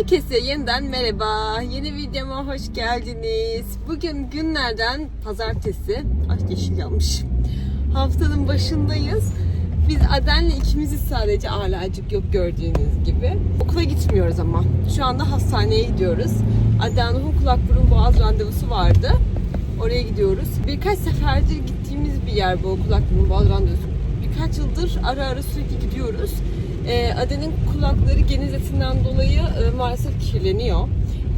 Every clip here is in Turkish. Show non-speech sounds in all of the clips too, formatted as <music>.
Herkese yeniden merhaba. Yeni videoma hoş geldiniz. Bugün günlerden pazartesi. Ay yeşil yanmış. Haftanın başındayız. Biz Aden'le ikimiziz sadece alacık yok gördüğünüz gibi. Okula gitmiyoruz ama. Şu anda hastaneye gidiyoruz. Aden'in kulak burun boğaz randevusu vardı. Oraya gidiyoruz. Birkaç seferdir gittiğimiz bir yer bu kulak burun boğaz randevusu. Birkaç yıldır ara ara sürekli gidiyoruz. Ee, Aden'in kulakları geniz etinden dolayı e, maalesef kirleniyor.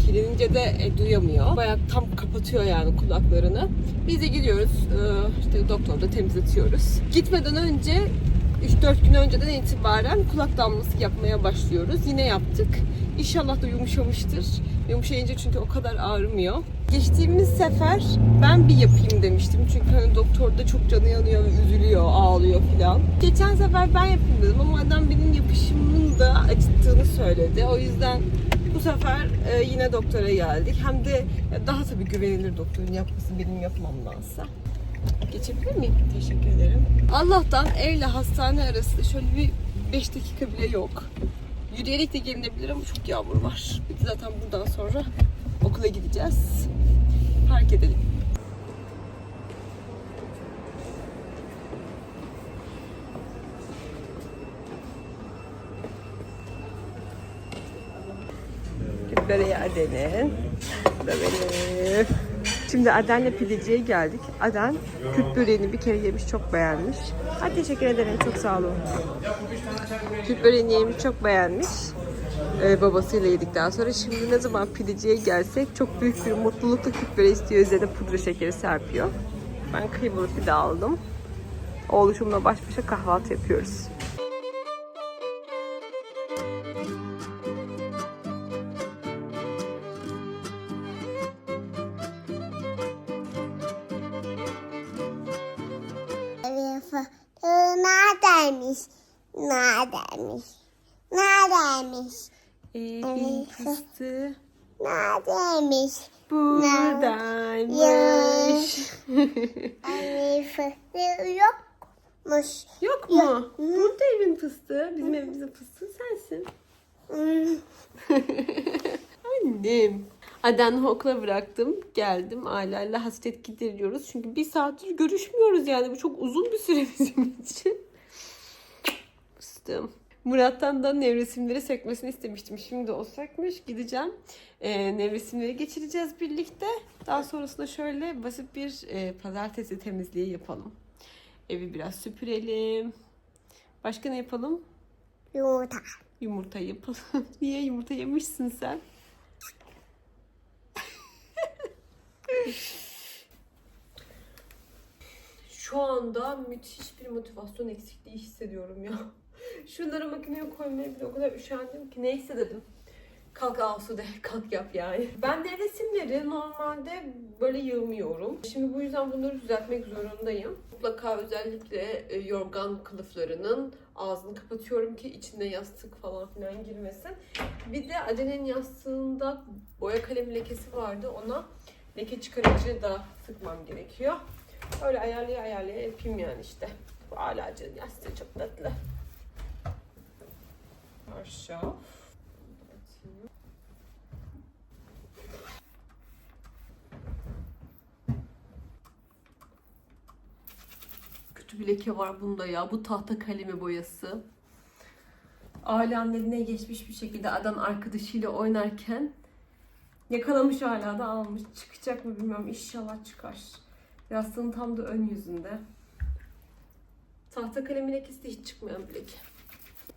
Kirlenince de e, duyamıyor. Bayağı tam kapatıyor yani kulaklarını. Biz de gidiyoruz. E, işte doktorda temizletiyoruz. Gitmeden önce 3-4 gün önceden itibaren kulak damlası yapmaya başlıyoruz. Yine yaptık. İnşallah da yumuşamıştır. Yumuşayınca çünkü o kadar ağrımıyor. Geçtiğimiz sefer ben bir yapayım demiştim. Çünkü hani doktor da çok canı yanıyor üzülüyor, ağlıyor filan. Geçen sefer ben yapayım dedim ama adam benim yapışımın da acıttığını söyledi. O yüzden bu sefer e, yine doktora geldik. Hem de daha tabii güvenilir doktorun yapması benim yapmamdansa. Geçebilir miyim? Teşekkür ederim. Allah'tan evle hastane arası şöyle bir 5 dakika bile yok. Yürüyerek de gelinebilir çok yağmur var. Zaten buradan sonra okula gideceğiz. Park edelim. Böreği Aden'in. Benim. Şimdi Aden'le pideciye geldik. Aden Kürt böreğini bir kere yemiş çok beğenmiş. Ha, teşekkür ederim çok sağ olun. Kürt böreğini yemiş çok beğenmiş. Ee, babasıyla yedikten sonra şimdi ne zaman pideciye gelsek çok büyük bir mutlulukla Kürt böreği istiyor. Üzerine pudra şekeri serpiyor. Ben kıymalı pide aldım. Oğluşumla baş başa kahvaltı yapıyoruz. Fıstığı Neredeymiş? buradaymış. Evin <laughs> fıstığı yokmuş. Yok mu? Burada evin fıstığı. Bizim evimizin fıstığı sensin. <laughs> Annem. Aden'i okula bıraktım. Geldim. Aileyle hasret gideriyoruz. Çünkü bir saattir görüşmüyoruz yani. Bu çok uzun bir süre bizim için. Fıstığım. Murat'tan da nevresimleri sökmesini istemiştim. Şimdi o sökmüş. Gideceğim. Ee, nevresimleri geçireceğiz birlikte. Daha sonrasında şöyle basit bir e, pazartesi temizliği yapalım. Evi biraz süpürelim. Başka ne yapalım? Yumurta. Yumurta yapalım. <laughs> Niye yumurta yemişsin sen? Şu anda müthiş bir motivasyon eksikliği hissediyorum ya. Şunları makineye koymaya bile o kadar üşendim ki neyse dedim. Kalk Asude, <laughs> kalk yap yani. Ben de resimleri normalde böyle yığmıyorum. Şimdi bu yüzden bunları düzeltmek zorundayım. Mutlaka özellikle e, yorgan kılıflarının ağzını kapatıyorum ki içinde yastık falan filan girmesin. Bir de Aden'in yastığında boya kalemi lekesi vardı. Ona leke çıkarıcı da sıkmam gerekiyor. Öyle ayarlaya ayarlaya yapayım yani işte. Bu alacının yastığı çok tatlı. Aşağı. Kötü bir leke var bunda ya. Bu tahta kalemi boyası. Alemlerine geçmiş bir şekilde adam arkadaşıyla oynarken yakalamış hala da almış. Çıkacak mı bilmiyorum. İnşallah çıkar. Yastığın tam da ön yüzünde. Tahta kalemin lekesi de hiç çıkmayan bir leke.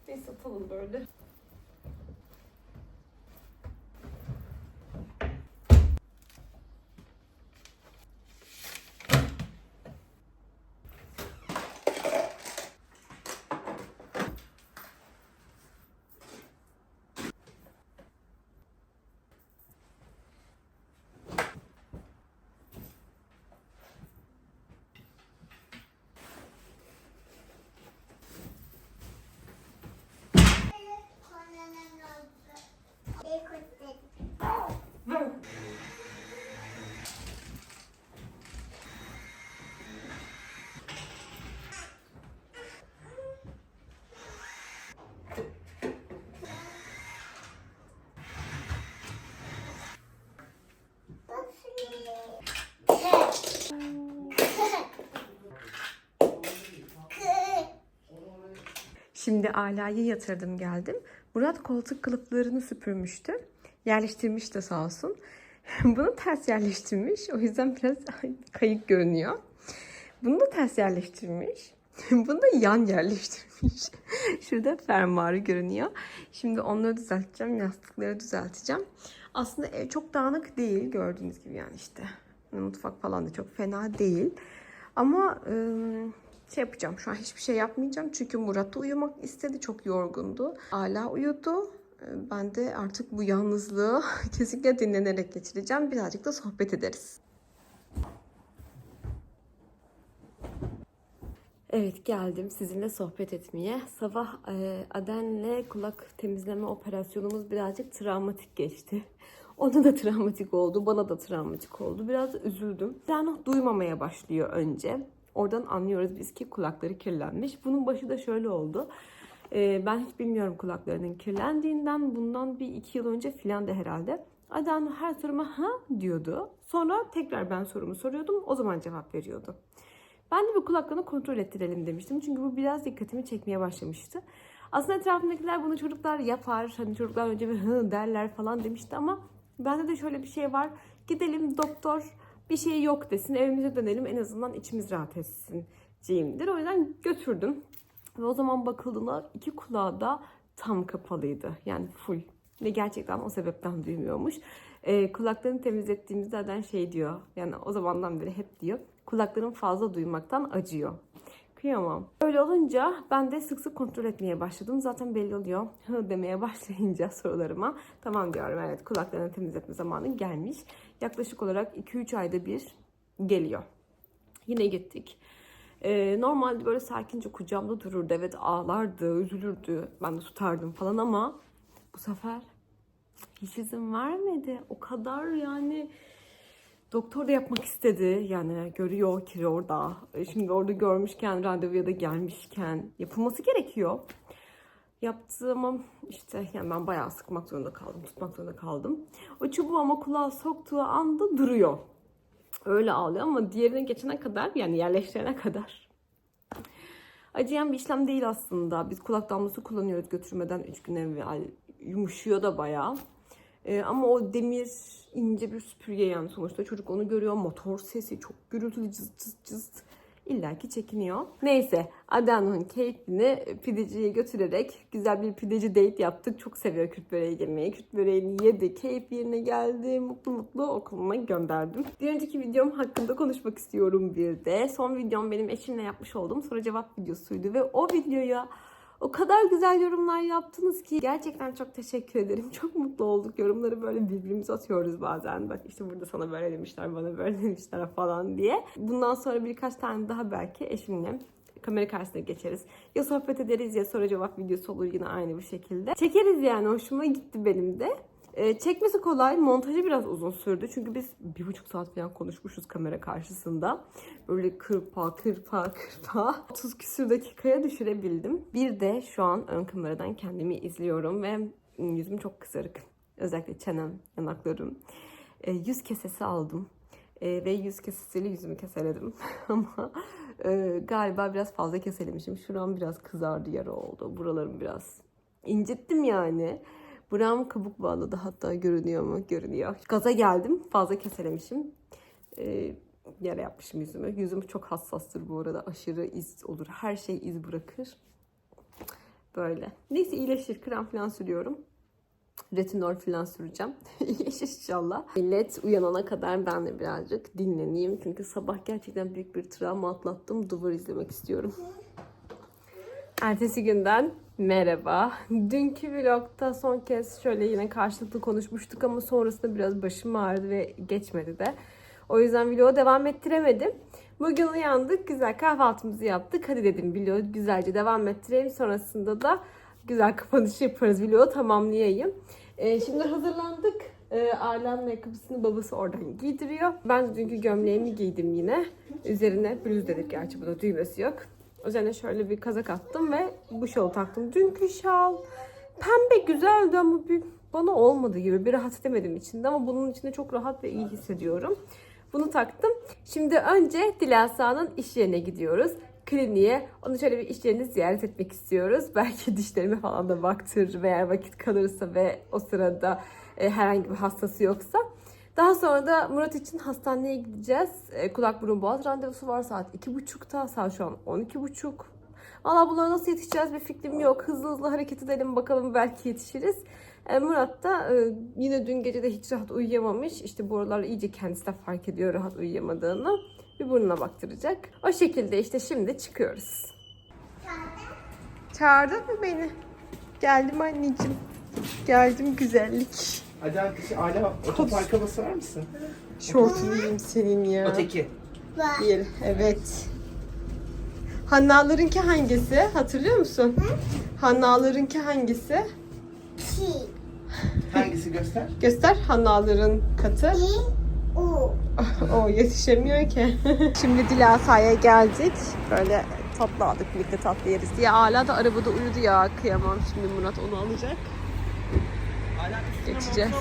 Neyse atalım böyle. Şimdi Ala'yı yatırdım geldim. Murat koltuk kılıflarını süpürmüştü. Yerleştirmiş de sağ olsun. <laughs> Bunu ters yerleştirmiş. O yüzden biraz <laughs> kayık görünüyor. Bunu da ters yerleştirmiş. <laughs> Bunu da yan yerleştirmiş. Şurada fermuarı görünüyor. Şimdi onları düzelteceğim. Yastıkları düzelteceğim. Aslında ev çok dağınık değil. Gördüğünüz gibi yani işte. Mutfak falan da çok fena değil. Ama ıı, şey yapacağım. Şu an hiçbir şey yapmayacağım. Çünkü Murat da uyumak istedi. Çok yorgundu. Ala uyudu. Ee, Ben de artık bu yalnızlığı <laughs> kesinlikle dinlenerek geçireceğim. Birazcık da sohbet ederiz. Evet geldim sizinle sohbet etmeye. Sabah e, Aden'le kulak temizleme operasyonumuz birazcık travmatik geçti. <laughs> Ona da travmatik oldu, bana da travmatik oldu. Biraz üzüldüm. Yani duymamaya başlıyor önce. Oradan anlıyoruz biz ki kulakları kirlenmiş. Bunun başı da şöyle oldu. E, ben hiç bilmiyorum kulaklarının kirlendiğinden. Bundan bir iki yıl önce filan da herhalde. Aden her soruma ha diyordu. Sonra tekrar ben sorumu soruyordum. O zaman cevap veriyordu. Ben de bir kulaklarını kontrol ettirelim demiştim. Çünkü bu biraz dikkatimi çekmeye başlamıştı. Aslında etrafımdakiler bunu çocuklar yapar. Hani çocuklar önce bir hı derler falan demişti ama bende de şöyle bir şey var. Gidelim doktor bir şey yok desin. Evimize dönelim en azından içimiz rahat etsin. Cimdir. O yüzden götürdüm. Ve o zaman bakıldığında iki kulağı da tam kapalıydı. Yani full. Ve gerçekten o sebepten duymuyormuş. Ee, kulaklarını temizlettiğimizde zaten şey diyor. Yani o zamandan beri hep diyor. Kulaklarım fazla duymaktan acıyor. Kıyamam. Öyle olunca ben de sık sık kontrol etmeye başladım. Zaten belli oluyor. Hı demeye <laughs> başlayınca sorularıma. Tamam diyorum evet kulaklarını temizletme zamanı gelmiş. Yaklaşık olarak 2-3 ayda bir geliyor. Yine gittik. Ee, normalde böyle sakince kucağımda dururdu. Evet ağlardı, üzülürdü. Ben de tutardım falan ama bu sefer hiç izin vermedi. O kadar yani doktor da yapmak istedi. Yani görüyor ki orada. E, Şimdi orada görmüşken, randevuya da gelmişken yapılması gerekiyor. Yaptı ama işte yani ben bayağı sıkmak zorunda kaldım, tutmak zorunda kaldım. O çubuğu ama kulağa soktuğu anda duruyor. Öyle ağlıyor ama diğerine geçene kadar yani yerleştirene kadar acıyan bir işlem değil aslında. Biz kulak damlası kullanıyoruz götürmeden 3 gün evvel. Yumuşuyor da bayağı. Ee, ama o demir ince bir süpürge yani sonuçta çocuk onu görüyor. Motor sesi çok gürültülü cız cız cız. İlla ki çekiniyor. Neyse Adan'ın keyfini pideciye götürerek güzel bir pideci date yaptık. Çok seviyor Kürt böreği yemeyi. Kürt böreğini yedi. Keyif yerine geldi. Mutlu mutlu okuluna gönderdim. Bir önceki videom hakkında konuşmak istiyorum bir de. Son videom benim eşimle yapmış olduğum soru cevap videosuydu. Ve o videoya o kadar güzel yorumlar yaptınız ki gerçekten çok teşekkür ederim. <laughs> Çok mutlu olduk. Yorumları böyle birbirimize atıyoruz bazen. Bak işte burada sana böyle demişler, bana böyle <laughs> demişler falan diye. Bundan sonra birkaç tane daha belki eşimle kamera karşısına geçeriz. Ya sohbet ederiz ya soru cevap videosu olur yine aynı bir şekilde. Çekeriz yani hoşuma gitti benim de. Ee, çekmesi kolay, montajı biraz uzun sürdü. Çünkü biz bir buçuk saat falan konuşmuşuz kamera karşısında. Böyle kırpa, kırpa, kırpa. <laughs> 30 küsür dakikaya düşürebildim. Bir de şu an ön kameradan kendimi izliyorum ve yüzüm çok kızarık. Özellikle çenem, yanaklarım. Ee, yüz kesesi aldım. Ee, ve yüz kesesiyle yüzümü keseledim. <laughs> Ama e, galiba biraz fazla keselemişim. Şuram biraz kızardı, yara oldu. Buralarım biraz incittim yani. Buram kabuk bağladı hatta görünüyor mu? Görünüyor. Gaza geldim. Fazla keselemişim. Ee, yara yapmışım yüzümü. Yüzüm çok hassastır bu arada. Aşırı iz olur. Her şey iz bırakır. Böyle. Neyse iyileşir. Krem falan sürüyorum. Retinol falan süreceğim. <laughs> İyileşir inşallah. Millet uyanana kadar ben de birazcık dinleneyim. Çünkü sabah gerçekten büyük bir travma atlattım. Duvar izlemek istiyorum. Ertesi günden merhaba. Dünkü vlogta son kez şöyle yine karşılıklı konuşmuştuk ama sonrasında biraz başım ağrıdı ve geçmedi de. O yüzden vlogu devam ettiremedim. Bugün uyandık, güzel kahvaltımızı yaptık. Hadi dedim vlogu güzelce devam ettireyim. Sonrasında da güzel kapanış yaparız. Vlogu tamamlayayım. Ee, şimdi hazırlandık. Ee, Ailenin ayakkabısını babası oradan giydiriyor. Ben dünkü gömleğimi giydim yine. Üzerine bluz dedik gerçi burada düğmesi yok. Üzerine şöyle bir kazak attım ve bu şalı taktım. Dünkü şal pembe güzeldi ama bir bana olmadı gibi. Bir rahat edemedim içinde ama bunun içinde çok rahat ve iyi hissediyorum. Bunu taktım. Şimdi önce Dilasa'nın iş yerine gidiyoruz. kliniğe. Onu şöyle bir iş yerini ziyaret etmek istiyoruz. <laughs> Belki dişlerime falan da baktırır eğer vakit kalırsa ve o sırada e, herhangi bir hastası yoksa. Daha sonra da Murat için hastaneye gideceğiz. E, kulak burun boğaz randevusu var saat 2.30'da. Saat şu an 12.30. Valla bunlara nasıl yetişeceğiz bir fikrim yok. Hızlı hızlı hareket edelim bakalım belki yetişiriz. E, Murat da e, yine dün gece de hiç rahat uyuyamamış. İşte bu aralar iyice kendisi de fark ediyor rahat uyuyamadığını. Bir burnuna baktıracak. O şekilde işte şimdi çıkıyoruz. Çağırdın mı beni? Geldim anneciğim. Geldim güzellik. Hadi arkadaşlar Ala otoparka basar mısın? Şortunu yiyeyim senin ya. Öteki. Bir, evet. Hannalarınki hangisi? Hatırlıyor musun? Hannalarınki hangisi? Çi. Hangisi göster? Göster Hannaların katı. U. <laughs> o yetişemiyor ki. <laughs> Şimdi Dilasa'ya geldik. Böyle tatlı aldık birlikte tatlı yeriz diye. Hala da arabada uyudu ya. Kıyamam şimdi Murat onu alacak. Geçeceğiz.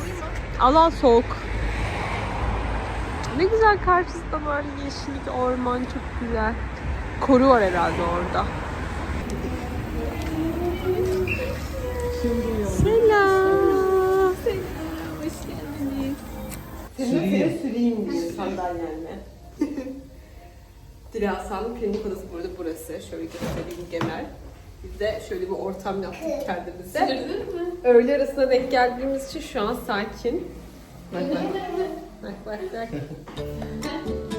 Al al soğuk. Ne güzel karşısında böyle yeşillik, orman çok güzel. Koru var herhalde orada. Selam. Hoş geldiniz. Seni süreyim diye sandalyenle. <laughs> Dilasa'nın klinik odası burada burası. Şöyle göstereyim genel. Biz de şöyle bir ortam yaptık kendimize. Öğle arasına denk geldiğimiz için şu an sakin. Bak bak. Bak bak bak. <laughs>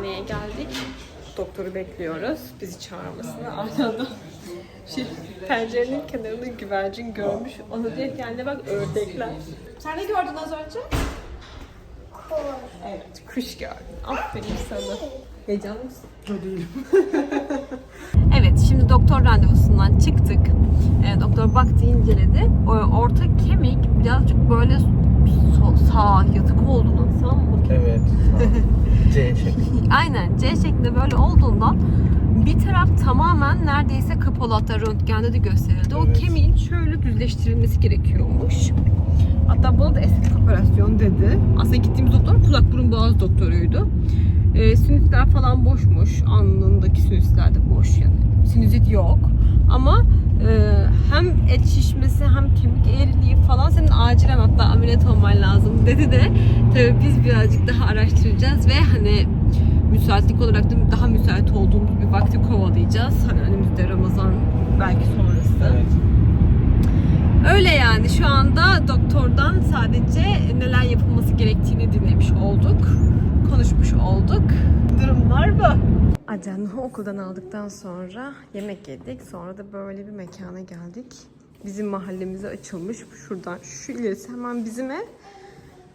hastaneye geldik. Doktoru bekliyoruz. Bizi çağırmasını. Aşağıda şey, pencerenin kenarında güvercin görmüş. Onu diyor ki anne bak ördekler. Sen ne gördün az önce? Kor. Evet, kuş gördüm. Aferin sana. Heyecanlı mısın? Değilim. <laughs> Evet, şimdi doktor randevusundan çıktık. Ee, doktor baktı, inceledi. O orta kemik birazcık böyle so- sağ yatık olduğundan sağ mı? Evet. <laughs> C şekli. Aynen C şeklinde böyle olduğundan bir taraf tamamen neredeyse kapalı hatta röntgende de gösterildi. O Evet. kemiğin şöyle düzleştirilmesi gerekiyormuş. Hatta bana da estetik operasyon dedi. Aslında gittiğimiz doktor kulak burun boğaz doktoruydu. Ee, sinüsler falan boşmuş. Alnındaki sinüsler de boş yani. Sinüzit yok. Ama e, hem et şişmesi hem kemik eğriliği falan senin acilen hatta ameliyat olman lazım dedi de tabii biz birazcık daha araştıracağız ve hani müsaitlik olarak da daha müsait olduğumuz bir vakti kovalayacağız. Hani önümüzde Ramazan belki sonrası. Evet. Öyle yani şu anda doktordan sadece neler yapılması gerektiğini dinlemiş olduk. Konuşmuş olduk. Durumlar bu. Acan'ı okuldan aldıktan sonra yemek yedik. Sonra da böyle bir mekana geldik. Bizim mahallemize açılmış. Şuradan şu ilerisi hemen bizim ev.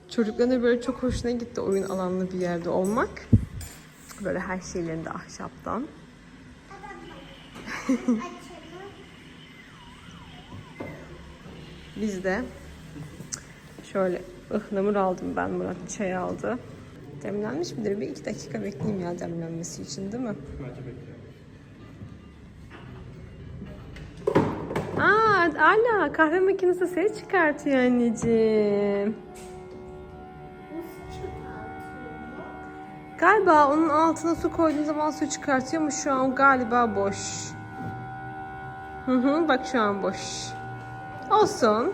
Çocukların böyle çok hoşuna gitti oyun alanlı bir yerde olmak. Böyle her şeylerinde ahşaptan. <laughs> Biz de şöyle ıhlamur aldım ben Murat çay aldı. Demlenmiş midir? Bir iki dakika bekleyeyim ya demlenmesi için değil mi? Aa, Ala kahve makinesi ses çıkartıyor anneciğim. Galiba onun altına su koyduğun zaman su çıkartıyor ama şu an galiba boş. Hı hı bak şu an boş. Olsun.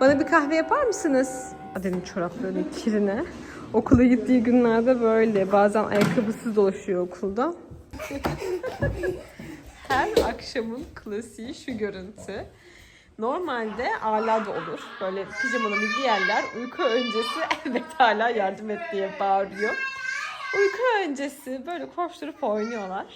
Bana bir kahve yapar mısınız? Dedim çoraplarının kirine. Okula gittiği günlerde böyle. Bazen ayakkabısız dolaşıyor okulda. <laughs> Her akşamın klasiği şu görüntü. Normalde ala da olur. Böyle pijamalarını giyerler. Uyku öncesi <laughs> evet hala yardım et diye bağırıyor. Uyku öncesi böyle koşturup oynuyorlar.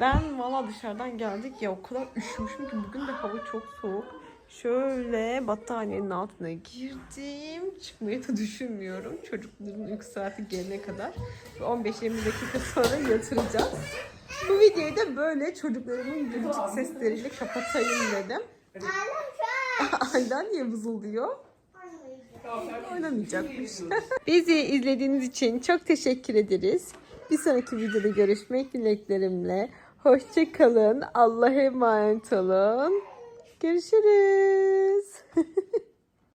Ben valla dışarıdan geldik ya o kadar üşümüşüm ki bugün de hava çok soğuk. Şöyle battaniyenin altına girdim. Çıkmayı da düşünmüyorum. Çocukların uyku saati gelene kadar. Ve 15-20 dakika sonra yatıracağız. Bu videoyu da böyle çocuklarımın gülücük sesleriyle kapatayım dedim. <laughs> Aydan niye vızıldıyor? Oynamayacakmış. <laughs> Bizi izlediğiniz için çok teşekkür ederiz. Bir sonraki videoda görüşmek dileklerimle. Hoşçakalın. Allah'a emanet olun. Görüşürüz. <laughs>